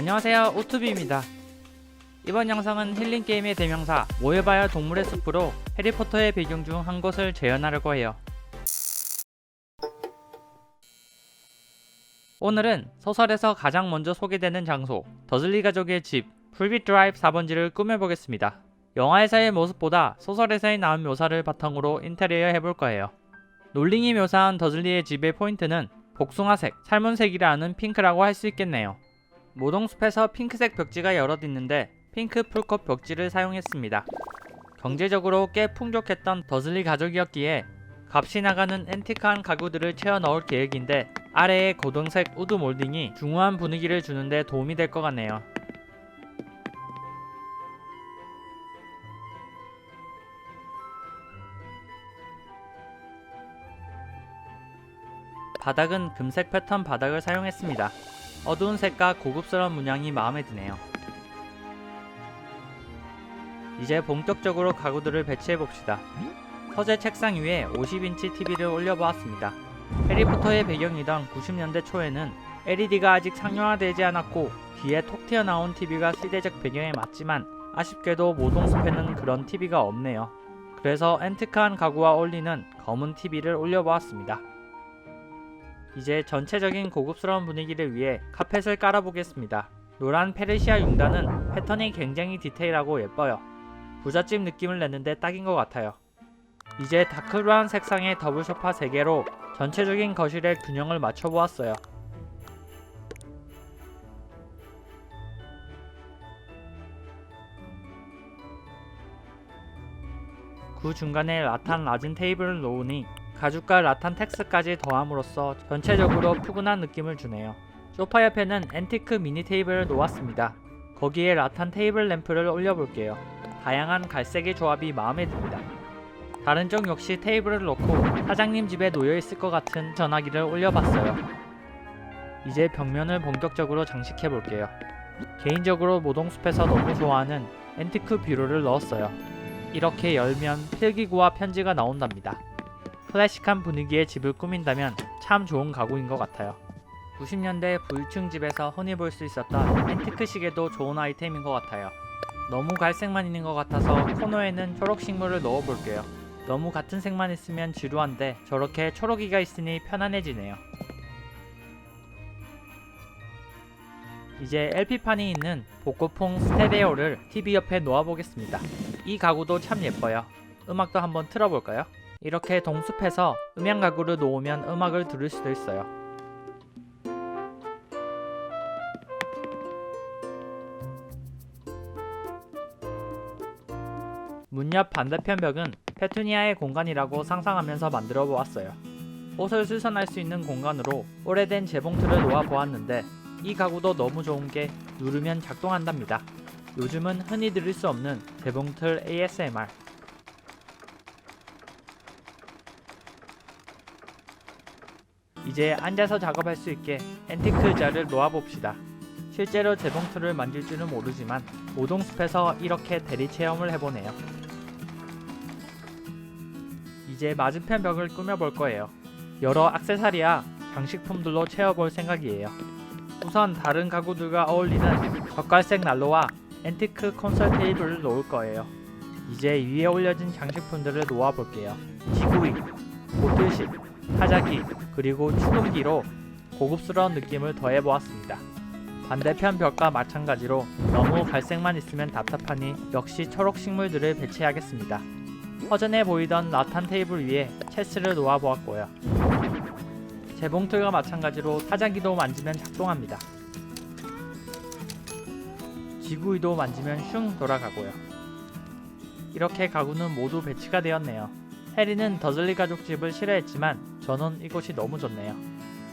안녕하세요. 오투비입니다. 이번 영상은 힐링 게임의 대명사 모여봐야 동물의 숲으로 해리포터의 배경 중 한 곳을 재현하려고 해요. 오늘은 소설에서 가장 먼저 소개되는 장소 더즐리 가족의 집 풀빛 드라이브 4번지를 꾸며보겠습니다. 영화에서의 모습보다 소설에서의 나온 묘사를 바탕으로 인테리어 해볼 거예요. 놀링이 묘사한 더즐리의 집의 포인트는 복숭아색, 살문색이라는 핑크라고 할 수 있겠네요. 모동숲에서 핑크색 벽지가 여럿 있는데 핑크 풀꽃 벽지를 사용했습니다. 경제적으로 꽤 풍족했던 더즐리 가족이었기에 값이 나가는 앤티크한 가구들을 채워 넣을 계획인데 아래의 고등색 우드 몰딩이 중후한 분위기를 주는데 도움이 될 것 같네요. 바닥은 금색 패턴 바닥을 사용했습니다. 어두운 색과 고급스러운 문양이 마음에 드네요. 이제 본격적으로 가구들을 배치해 봅시다. 서재 책상 위에 50인치 TV를 올려보았습니다. 해리포터의 배경이던 90년대 초에는 LED가 아직 상용화되지 않았고 뒤에 톡 튀어나온 TV가 시대적 배경에 맞지만 아쉽게도 모동숲에는 그런 TV가 없네요. 그래서 앤티크한 가구와 어울리는 검은 TV를 올려보았습니다. 이제 전체적인 고급스러운 분위기를 위해 카펫을 깔아보겠습니다. 노란 페르시아 융단은 패턴이 굉장히 디테일하고 예뻐요. 부잣집 느낌을 내는데 딱인 것 같아요. 이제 다크브라운 색상의 더블 소파 3개로 전체적인 거실의 균형을 맞춰보았어요. 그 중간에 라탄 라진 테이블을 놓으니 가죽과 라탄 텍스까지 더함으로써 전체적으로 푸근한 느낌을 주네요. 소파 옆에는 앤티크 미니 테이블을 놓았습니다. 거기에 라탄 테이블 램프를 올려볼게요. 다양한 갈색의 조합이 마음에 듭니다. 다른 쪽 역시 테이블을 놓고 사장님 집에 놓여 있을 것 같은 전화기를 올려봤어요. 이제 벽면을 본격적으로 장식해 볼게요. 개인적으로 모동숲에서 너무 좋아하는 앤티크 뷰러를 넣었어요. 이렇게 열면 필기구와 편지가 나온답니다. 클래식한 분위기의 집을 꾸민다면 참 좋은 가구인 것 같아요. 90년대 부유층 집에서 흔히 볼 수 있었던 앤티크 시계도 좋은 아이템인 것 같아요. 너무 갈색만 있는 것 같아서 코너에는 초록 식물을 넣어 볼게요. 너무 같은 색만 있으면 지루한데 저렇게 초록이가 있으니 편안해지네요. 이제 LP판이 있는 복고풍 스테레오를 TV 옆에 놓아보겠습니다. 이 가구도 참 예뻐요. 음악도 한번 틀어볼까요? 이렇게 동숲에서 음향 가구를 놓으면 음악을 들을 수도 있어요. 문 옆 반대편 벽은 페투니아의 공간이라고 상상하면서 만들어 보았어요. 옷을 수선할 수 있는 공간으로 오래된 재봉틀을 놓아 보았는데 이 가구도 너무 좋은 게 누르면 작동한답니다. 요즘은 흔히 들을 수 없는 재봉틀 ASMR 이제 앉아서 작업할 수 있게 앤티크 의자를 놓아봅시다. 실제로 재봉틀을 만질 줄은 모르지만 오동숲에서 이렇게 대리 체험을 해보네요. 이제 맞은편 벽을 꾸며볼 거예요. 여러 악세사리와 장식품들로 채워볼 생각이에요. 우선 다른 가구들과 어울리는 젓갈색 난로와 앤티크 콘솔 테이블을 놓을 거예요. 이제 위에 올려진 장식품들을 놓아볼게요. 지구이, 보틀식, 타자기, 그리고 축음기로 고급스러운 느낌을 더해보았습니다. 반대편 벽과 마찬가지로 너무 갈색만 있으면 답답하니 역시 초록 식물들을 배치하겠습니다. 허전해 보이던 라탄 테이블 위에 체스를 놓아보았고요. 재봉틀과 마찬가지로 타자기도 만지면 작동합니다. 지구이도 만지면 슝 돌아가고요. 이렇게 가구는 모두 배치가 되었네요. 해리는 더즐리 가족 집을 싫어했지만 저는 이곳이 너무 좋네요.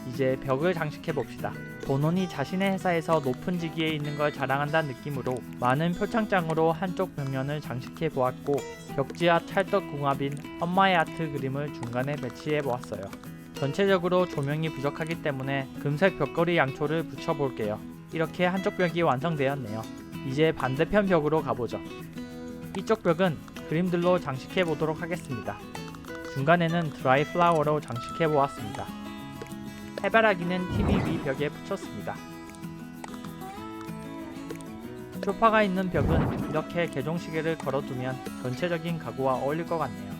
이제 벽을 장식해 봅시다. 도논이 자신의 회사에서 높은 직위에 있는 걸 자랑한다는 느낌으로 많은 표창장으로 한쪽 벽면을 장식해 보았고 벽지와 찰떡 궁합인 엄마의 아트 그림을 중간에 배치해 보았어요. 전체적으로 조명이 부족하기 때문에 금색 벽걸이 양초를 붙여 볼게요. 이렇게 한쪽 벽이 완성되었네요. 이제 반대편 벽으로 가보죠. 이쪽 벽은 그림들로 장식해 보도록 하겠습니다. 중간에는 드라이 플라워로 장식해 보았습니다. 해바라기는 TV 위 벽에 붙였습니다. 소파가 있는 벽은 이렇게 개종시계를 걸어두면 전체적인 가구와 어울릴 것 같네요.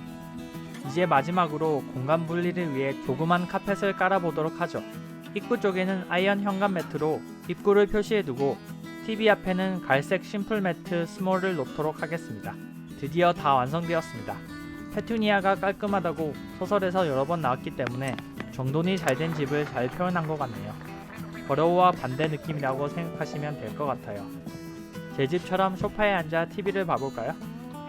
이제 마지막으로 공간 분리를 위해 조그만 카펫을 깔아보도록 하죠. 입구 쪽에는 아이언 현관 매트로 입구를 표시해두고 TV 앞에는 갈색 심플 매트 스몰을 놓도록 하겠습니다. 드디어 다 완성되었습니다. 페투니아가 깔끔하다고 소설에서 여러 번 나왔기 때문에 정돈이 잘 된 집을 잘 표현한 것 같네요. 버러우와 반대 느낌이라고 생각하시면 될 것 같아요. 제 집처럼 소파에 앉아 TV를 봐볼까요?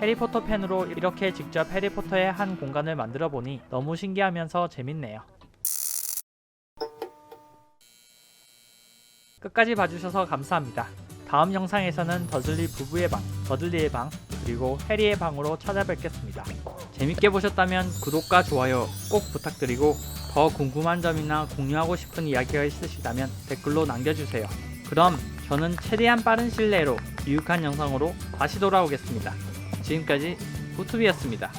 해리포터 펜으로 이렇게 직접 해리포터의 한 공간을 만들어 보니 너무 신기하면서 재밌네요. 끝까지 봐주셔서 감사합니다. 다음 영상에서는 더즐리 부부의 방, 더들리의 방, 그리고 해리의 방으로 찾아뵙겠습니다. 재밌게 보셨다면 구독과 좋아요 꼭 부탁드리고 더 궁금한 점이나 공유하고 싶은 이야기가 있으시다면 댓글로 남겨주세요. 그럼 저는 최대한 빠른 신뢰로 유익한 영상으로 다시 돌아오겠습니다. 지금까지 후투비였습니다.